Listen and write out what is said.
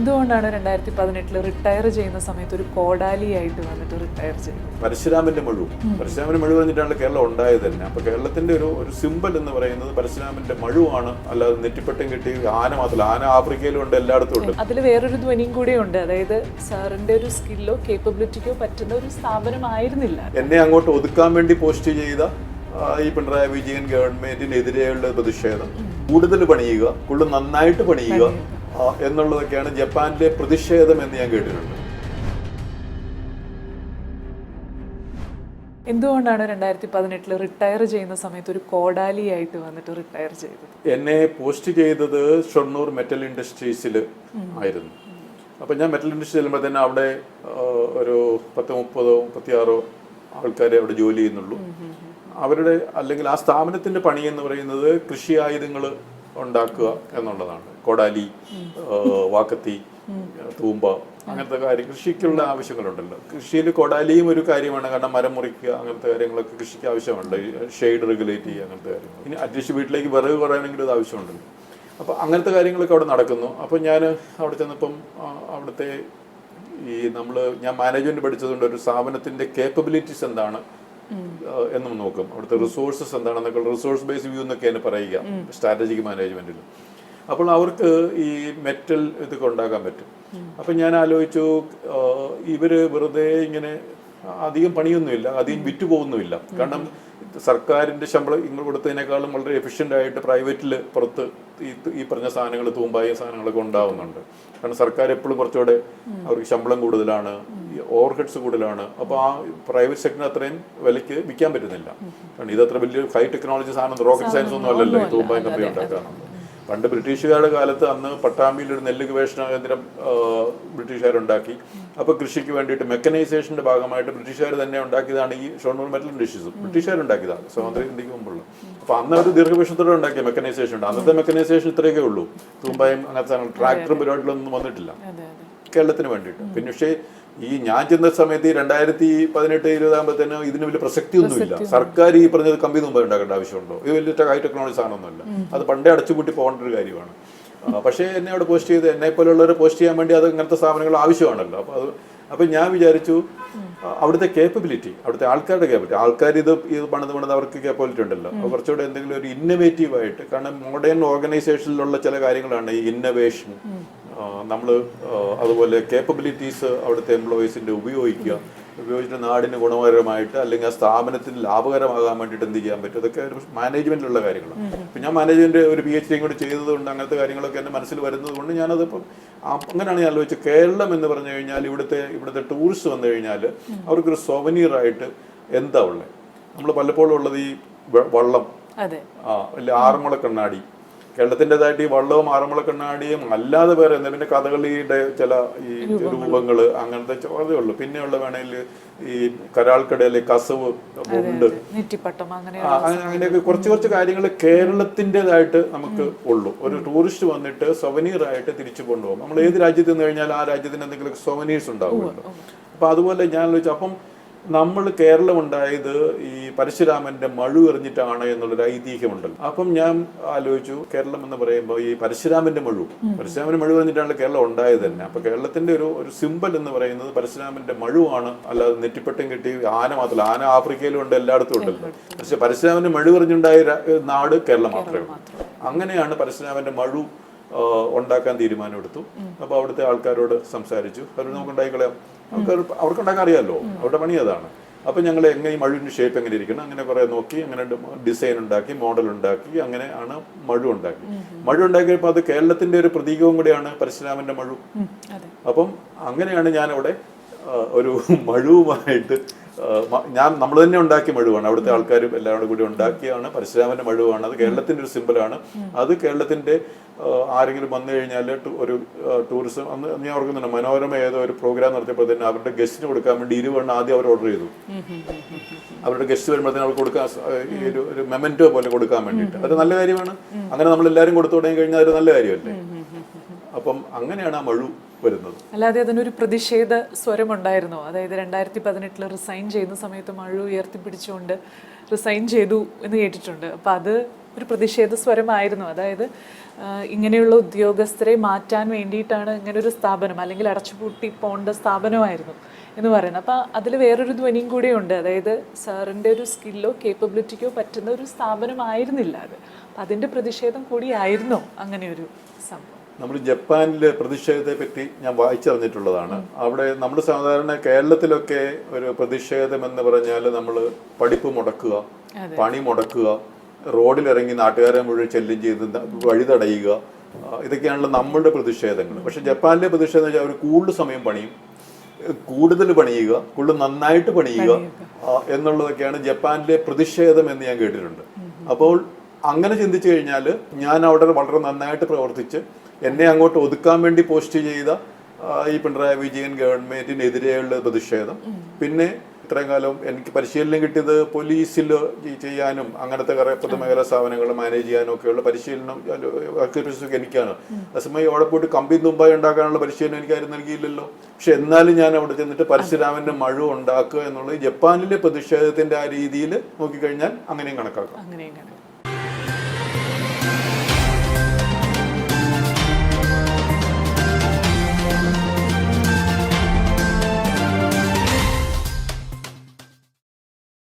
എന്തുകൊണ്ടാണ് രണ്ടായിരത്തി പതിനെട്ടിൽ റിട്ടയർ ചെയ്യുന്ന സമയത്ത് ഒരു കോടാലിയായിട്ട് വന്നിട്ട് റിട്ടയർ ചെയ്യുന്നത് പരശുരാമന്റെ മുഴുവൻ പരശുരാമന്റെ മുഴുവൻ വന്നിട്ടാണ് കേരളം ഉണ്ടായത് തന്നെ. അപ്പൊ കേരളത്തിന്റെ ഒരു ഒരു സിമ്പൽ എന്ന് പറയുന്നത് പരശുരാമന്റെ മഴുവാണ്. അല്ലാതെ നെറ്റിപ്പട്ടം കിട്ടി ആന മാത്രമല്ല ആന ആഫ്രിക്കയിലും ഉണ്ട് എല്ലായിടത്തും ഉണ്ട്. അതിൽ വേറൊരു ധ്വനിയും കൂടെ ഉണ്ട്. അതായത് സാറിന്റെ ഒരു സ്കില്ലോ കേപ്പബിലിറ്റിക്കോ പറ്റുന്ന ഒരു സ്ഥാപനമായിരുന്നില്ല. എന്നെ അങ്ങോട്ട് ഒതുക്കാൻ വേണ്ടി പോസ്റ്റ് ചെയ്ത ഈ പിണറായി വിജയൻ ഗവൺമെന്റിനെതിരെയുള്ള പ്രതിഷേധം. കൂടുതൽ പണിയുക കൂടുതൽ നന്നായിട്ട് പണിയുക. എന്നുള്ളതൊക്കെയാണ് ജപ്പാനിലെ പ്രതിഷേധം എന്ന് ഞാൻ കേട്ടിട്ടുണ്ട്. എന്തുകൊണ്ടാണ് രണ്ടായിരത്തി പതിനെട്ടിൽ റിട്ടയർ ചെയ്യുന്ന സമയത്ത് ഒരു കോടാലിയായിട്ട് വന്നിട്ട് റിട്ടയർ ചെയ്തത്? എന്നെ പോസ്റ്റ് ചെയ്തത് ഷൊർണൂർ മെറ്റൽ ഇൻഡസ്ട്രീസിൽ ആയിരുന്നു. അപ്പം ഞാൻ മെറ്റൽ ഇൻഡസ്ട്രി ചെല്ലുമ്പോൾ തന്നെ അവിടെ ഒരു പത്ത് മുപ്പതോ മുപ്പത്തിയാറോ ആൾക്കാരെ അവിടെ ജോലി ചെയ്യുന്നുള്ളൂ. അവരുടെ അല്ലെങ്കിൽ ആ സ്ഥാപനത്തിന്റെ പണി എന്ന് പറയുന്നത് കൃഷി ആയുധങ്ങൾ ഉണ്ടാക്കുക എന്നുള്ളതാണ്. കൊടാലി വാക്കത്തി തൂമ്പ അങ്ങനത്തെ കാര്യം കൃഷിക്കുള്ള ആവശ്യങ്ങളുണ്ടല്ലോ. കൃഷിയിൽ കൊടാലിയും ഒരു കാര്യമാണ്. കാരണം മരം മുറിക്കുക അങ്ങനത്തെ കാര്യങ്ങളൊക്കെ കൃഷിക്ക് ആവശ്യമുണ്ട്. ഷെയ്ഡ് റെഗുലേറ്റ് ചെയ്യുക അങ്ങനത്തെ കാര്യങ്ങൾ ഇനി അറ്റ്ലീസ്റ്റ് വീട്ടിലേക്ക് വിറക് കുറയാനെങ്കിലും ഇത് ആവശ്യമുണ്ടല്ലോ. അപ്പോൾ അങ്ങനത്തെ കാര്യങ്ങളൊക്കെ അവിടെ നടക്കുന്നു. അപ്പോൾ ഞാൻ അവിടെ ചെന്നപ്പം അവിടുത്തെ ഈ നമ്മൾ ഞാൻ മാനേജ്മെന്റ് പഠിച്ചതുകൊണ്ട് ഒരു സ്ഥാപനത്തിന്റെ കേപ്പബിലിറ്റീസ് എന്താണ്? എന്നും നോക്കും. അവിടുത്തെ റിസോഴ്സസ് എന്താണെന്നൊക്കെ റിസോഴ്സ് ബേസ് വ്യൂ എന്നൊക്കെയാണ് പറയുക സ്ട്രാറ്റജിക് മാനേജ്മെന്റിൽ അപ്പോൾ അവർക്ക് ഈ മെറ്റൽ ഇതൊക്കെ ഉണ്ടാക്കാൻ പറ്റും. അപ്പം ഞാൻ ആലോചിച്ചു ഇവർ വെറുതെ ഇങ്ങനെ അധികം പണിയൊന്നുമില്ല അധികം വിറ്റ് പോകുന്നുമില്ല. കാരണം സർക്കാരിന്റെ ശമ്പളം ഇങ്ങൾ കൊടുത്തതിനേക്കാളും വളരെ എഫിഷ്യന്റ് ആയിട്ട് പ്രൈവറ്റിൽ പുറത്ത് ഈ ഈ പറഞ്ഞ സാധനങ്ങൾ തൂമ്പായ സാധനങ്ങളൊക്കെ ഉണ്ടാവുന്നുണ്ട്. കാരണം സർക്കാർ എപ്പോഴും കുറച്ചുകൂടെ അവർക്ക് ശമ്പളം കൂടുതലാണ്. ഓവർഹെഡ്സ് കൂടുതലാണ്. അപ്പോൾ ആ പ്രൈവറ്റ് സെക്ടറിന് അത്രയും വിലയ്ക്ക് വിൽക്കാൻ പറ്റുന്നില്ല. കാരണം ഇത് അത്ര വലിയ ഹൈ ടെക്നോളജി സാധനം റോക്കറ്റ് സയൻസ് ഒന്നും അല്ലല്ലോ ഈ തൂമ്പായ കമ്പനി ഉണ്ടാക്കാറുണ്ട് പണ്ട് ബ്രിട്ടീഷുകാരുടെ കാലത്ത് അന്ന് പട്ടാമ്പിയിൽ ഒരു നെല്ല് ഗവേഷണ കേന്ദ്രം ബ്രിട്ടീഷുകാരുണ്ടാക്കി. അപ്പോൾ കൃഷിക്ക് വേണ്ടിയിട്ട് മെക്കനൈസേഷന്റെ ഭാഗമായിട്ട് ബ്രിട്ടീഷുകാർ തന്നെ ഉണ്ടാക്കിയതാണ് ഈ ഷോണൂർ മെറ്റൽ ഇൻഡസ്ട്രീസ്. ബ്രിട്ടീഷുകാർ ഉണ്ടാക്കിയതാണ് സ്വാതന്ത്ര്യ ഇന്ത്യയ്ക്ക് മുമ്പുള്ള. അപ്പോൾ അന്ന് അവർ ദീർഘവീക്ഷണത്തോടെ ഉണ്ടാക്കിയ മെക്കനൈസേഷൻ ഉണ്ട്. അന്നത്തെ മെക്കനൈസേഷൻ ഇത്രയൊക്കെ ഉള്ളൂ. തൂമ്പായും അങ്ങനത്തെ ട്രാക്ടറും പരിപാടികളൊന്നും വന്നിട്ടില്ല. കേരളത്തിന് വേണ്ടിയിട്ട്. പിന്നെ പക്ഷേ ഈ ഞാൻ ചെന്ന സമയത്ത് ഈ രണ്ടായിരത്തി പതിനെട്ട് ഇരുപതാകുമ്പോഴത്തേന് ഇതിന് വലിയ പ്രസക്തിയൊന്നുമില്ല. സർക്കാർ ഈ പറഞ്ഞത് കമ്പി മുമ്പ് ഉണ്ടാക്കേണ്ട ആവശ്യമുണ്ടോ? ഇത് വലിയ ഹൈ ടെക്നോളജി സാധനമൊന്നുമല്ല. അത് പണ്ടേ അടച്ചുപൂട്ടി പോകേണ്ട ഒരു കാര്യമാണ് പക്ഷേ എന്നെ അവിടെ പോസ്റ്റ് ചെയ്ത് എന്നെ പോലുള്ളവരെ പോസ്റ്റ് ചെയ്യാൻ വേണ്ടി അത് ഇങ്ങനത്തെ സ്ഥാപനങ്ങൾ ആവശ്യമാണല്ലോ. അപ്പോൾ അത് അപ്പം ഞാൻ വിചാരിച്ചു അവിടുത്തെ കേപ്പബിലിറ്റി അവിടുത്തെ ആൾക്കാരുടെ കേപ്പബിലിറ്റി ആൾക്കാർ ഇത് ഇത് പണിത് പണിത് അവർക്ക് കേപ്പബിലിറ്റി ഉണ്ടല്ലോ. അപ്പോൾ കുറച്ചുകൂടെ എന്തെങ്കിലും ഒരു ഇന്നവേറ്റീവ് ആയിട്ട് കാരണം മോഡേൺ ഓർഗനൈസേഷനിലുള്ള ചില കാര്യങ്ങളാണ് ഈ ഇന്നവേഷൻ നമ്മൾ അതുപോലെ കേപ്പബിലിറ്റീസ് അവിടുത്തെ എംപ്ലോയീസിന്റെ ഉപയോഗിക്കുക. ഉപയോഗിച്ചിട്ട് നാടിന് ഗുണകരമായിട്ട് അല്ലെങ്കിൽ ആ സ്ഥാപനത്തിന് ലാഭകരമാകാൻ വേണ്ടിയിട്ട് എന്ത് ചെയ്യാൻ പറ്റും? അതൊക്കെ ഒരു മാനേജ്മെന്റിലുള്ള കാര്യങ്ങളാണ് ഇപ്പം ഞാൻ മാനേജ്മെന്റ് ഒരു പി എച്ച് ഡിയും കൂടി ചെയ്തതുകൊണ്ട് അങ്ങനത്തെ കാര്യങ്ങളൊക്കെ എന്റെ മനസ്സിൽ വരുന്നത് കൊണ്ട് ഞാനതിപ്പം അങ്ങനെയാണ് ഞാൻ ആലോചിച്ചത്. കേരളം എന്ന് പറഞ്ഞു കഴിഞ്ഞാൽ ഇവിടുത്തെ ഇവിടുത്തെ ടൂറിസ്റ്റ് വന്നു കഴിഞ്ഞാൽ അവർക്കൊരു സൊവനീറായിട്ട് എന്താ ഉള്ളത് നമ്മൾ പലപ്പോഴും ഉള്ളത് ഈ വള്ളം. ആ അല്ലെ ആറന്മുള കണ്ണാടി. കേരളത്തിന്റെതായിട്ട് ഈ വള്ളവും ആറന്മുള കണ്ണാടിയും അല്ലാതെ വേറെ പിന്നെ കഥകളിയുടെ ചില ഈ രൂപങ്ങൾ. അങ്ങനത്തെ ചോദ്യ ഉള്ളൂ. പിന്നെയുള്ള വേണമെങ്കിൽ ഈ കരാൾക്കടയിലെ കസവ് ഉണ്ട്. അങ്ങനെയൊക്കെ കുറച്ച് കുറച്ച് കാര്യങ്ങൾ കേരളത്തിന്റെതായിട്ട് നമുക്ക് ഉള്ളൂ. ഒരു ടൂറിസ്റ്റ് വന്നിട്ട് സൊവനീർ ആയിട്ട് തിരിച്ചു കൊണ്ടുപോകും. നമ്മൾ ഏത് രാജ്യത്ത് നിന്ന് കഴിഞ്ഞാൽ ആ രാജ്യത്തിന് എന്തെങ്കിലും സൊവനീഴ്സ് ഉണ്ടാവുമല്ലോ. അപ്പൊ അതുപോലെ ഞാൻ ചോദിച്ചു അപ്പം നമ്മൾ കേരളം ഉണ്ടായത് ഈ പരശുരാമന്റെ മഴു എറിഞ്ഞിട്ടാണ് എന്നുള്ളൊരു ഐതിഹ്യമുണ്ടല്ലോ. അപ്പം ഞാൻ ആലോചിച്ചു കേരളം എന്ന് പറയുമ്പോൾ ഈ പരശുരാമന്റെ മഴു. പരശുരാമന്റെ മഴു എറിഞ്ഞിട്ടാണ് കേരളം ഉണ്ടായത് തന്നെ. അപ്പൊ കേരളത്തിന്റെ ഒരു ഒരു സിമ്പൽ എന്ന് പറയുന്നത് പരശുരാമന്റെ മഴുവാണ്. അല്ലാതെ നെറ്റിപ്പട്ടം കിട്ടി ആന മാത്രമല്ല ആന ആഫ്രിക്കയിലും ഉണ്ട് എല്ലായിടത്തും ഉണ്ടല്ലോ. പക്ഷെ പരശുരാമന്റെ മഴു എറിഞ്ഞുണ്ടായ നാട് കേരളം മാത്രമേ ഉള്ളൂ. അങ്ങനെയാണ് പരശുരാമന്റെ മഴു ഉണ്ടാക്കാൻ തീരുമാനമെടുത്തു. അപ്പോൾ അവിടുത്തെ ആൾക്കാരോട് സംസാരിച്ചു. അവർ നമുക്ക് ഉണ്ടായിക്കളയാം ആൾക്കാർ അവർക്ക് ഉണ്ടാക്കാൻ അറിയാമല്ലോ അവരുടെ പണി അതാണ്. അപ്പം ഞങ്ങൾ എങ്ങനെ ഈ മഴുവിന്റെ ഷേപ്പ് എങ്ങനെ ഇരിക്കണം അങ്ങനെ കുറേ നോക്കി അങ്ങനെ ഡിസൈൻ ഉണ്ടാക്കി മോഡൽ ഉണ്ടാക്കി അങ്ങനെ ആണ് മഴു ഉണ്ടാക്കി. മഴു ഉണ്ടാക്കിയപ്പോൾ അത് കേരളത്തിന്റെ ഒരു പ്രതീകവും കൂടിയാണ് പരശുരാമന്റെ മഴു. അപ്പം അങ്ങനെയാണ് ഞാൻ അവിടെ ഒരു മഴുവുമായിട്ട് ഞാൻ നമ്മൾ തന്നെ ഉണ്ടാക്കിയ മഴുവാണ് അവിടുത്തെ ആൾക്കാരും എല്ലാവരും കൂടി ഉണ്ടാക്കിയാണ്. പരശുരാമന്റെ മഴുവാണ് അത് കേരളത്തിന്റെ ഒരു സിമ്പിളാണ് അത് കേരളത്തിന്റെ ആരെങ്കിലും വന്നു കഴിഞ്ഞാൽ ഒരു ടൂറിസം അന്ന് ഞാൻ ഓർക്കുന്നുണ്ട് മനോരമ ഏതോ ഒരു പ്രോഗ്രാം നടത്തിയപ്പോൾ തന്നെ അവരുടെ ഗസ്റ്റിന് കൊടുക്കാൻ വേണ്ടി ഇരുവണ്ണം ആദ്യം അവർ ഓർഡർ ചെയ്തു. അവരുടെ ഗസ്റ്റ് വരുമ്പോഴത്തേനും അവർക്ക് കൊടുക്കാൻ ഒരു ഒരു പോലെ കൊടുക്കാൻ വേണ്ടിയിട്ട്. അത് നല്ല കാര്യമാണ്. അങ്ങനെ നമ്മൾ എല്ലാവരും കൊടുത്തു തുടങ്ങി കഴിഞ്ഞാൽ അത് നല്ല കാര്യമല്ലേ? അപ്പം അങ്ങനെയാണ് ആ മഴു വരുന്നത്. അല്ലാതെ അതിനൊരു പ്രതിഷേധ സ്വരമുണ്ടായിരുന്നോ. അതായത് രണ്ടായിരത്തി പതിനെട്ടിൽ റിസൈൻ ചെയ്യുന്ന സമയത്ത് മഴ ഉയർത്തിപ്പിടിച്ചുകൊണ്ട് റിസൈൻ ചെയ്തു എന്ന് കേട്ടിട്ടുണ്ട്. അപ്പോൾ അത് ഒരു പ്രതിഷേധ സ്വരമായിരുന്നു. അതായത് ഇങ്ങനെയുള്ള ഉദ്യോഗസ്ഥരെ മാറ്റാൻ വേണ്ടിയിട്ടാണ് ഇങ്ങനെ ഒരു സ്ഥാപനം അല്ലെങ്കിൽ അടച്ചുപൂട്ടി പോകേണ്ട സ്ഥാപനമായിരുന്നു എന്ന് പറയുന്നത്. അപ്പോൾ അതിൽ വേറൊരു ധ്വനിയും കൂടിയുണ്ട് അതായത് സാറിന്റെ ഒരു സ്കില്ലോ കേപ്പബിലിറ്റിക്കോ പറ്റുന്ന ഒരു സ്ഥാപനമായിരുന്നില്ല അത്. അപ്പം അതിന്റെ പ്രതിഷേധം കൂടിയായിരുന്നോ അങ്ങനെ ഒരു സംഭവം. നമ്മൾ ജപ്പാനിലെ പ്രതിഷേധത്തെ പറ്റി ഞാൻ വായിച്ചറിഞ്ഞിട്ടുള്ളതാണ്. അവിടെ നമ്മൾ സാധാരണ കേരളത്തിലൊക്കെ ഒരു പ്രതിഷേധം എന്ന് പറഞ്ഞാൽ നമ്മൾ പഠിപ്പ് മുടക്കുക പണി മുടക്കുക റോഡിലിറങ്ങി നാട്ടുകാരെ മുഴുവൻ ചെല്ലും ചെയ്ത് വഴി തടയുക ഇതൊക്കെയാണല്ലോ നമ്മളുടെ പ്രതിഷേധങ്ങൾ. പക്ഷെ ജപ്പാനിലെ പ്രതിഷേധം വെച്ചാൽ അവർ കൂടുതൽ സമയം പണിയും കൂടുതൽ പണിയുക കൂടുതൽ നന്നായിട്ട് പണിയുക എന്നുള്ളതൊക്കെയാണ് ജപ്പാനിലെ പ്രതിഷേധം എന്ന് ഞാൻ കേട്ടിട്ടുണ്ട്. അപ്പോൾ അങ്ങനെ ചിന്തിച്ചു കഴിഞ്ഞാൽ ഞാൻ അവിടെ വളരെ നന്നായിട്ട് പ്രവർത്തിച്ച് എന്നെ അങ്ങോട്ട് ഒതുക്കാൻ വേണ്ടി പോസ്റ്റ് ചെയ്ത ഈ പിണറായി വിജയൻ ഗവൺമെന്റിനെതിരെയുള്ള പ്രതിഷേധം. പിന്നെ ഇത്രയും കാലം എനിക്ക് പരിശീലനം കിട്ടിയത് പോലീസിൽ ചെയ്യാനും അങ്ങനത്തെ കുറെ പൊതുമേഖലാ സ്ഥാപനങ്ങൾ മാനേജ് ചെയ്യാനും ഒക്കെയുള്ള പരിശീലനം ഒക്കെ എനിക്കാണ്. അതേസമയം അവിടെ പോയിട്ട് കമ്പി തുമ്പായി ഉണ്ടാക്കാനുള്ള പരിശീലനം എനിക്ക് ആരും നൽകിയില്ലല്ലോ. പക്ഷെ എന്നാലും ഞാൻ അവിടെ ചെന്നിട്ട് പരശുരാമന്റെ മഴ ഉണ്ടാക്കുക എന്നുള്ളത് ജപ്പാനിലെ പ്രതിഷേധത്തിന്റെ ആ രീതിയിൽ നോക്കിക്കഴിഞ്ഞാൽ അങ്ങനെയും കണക്കാക്കാം.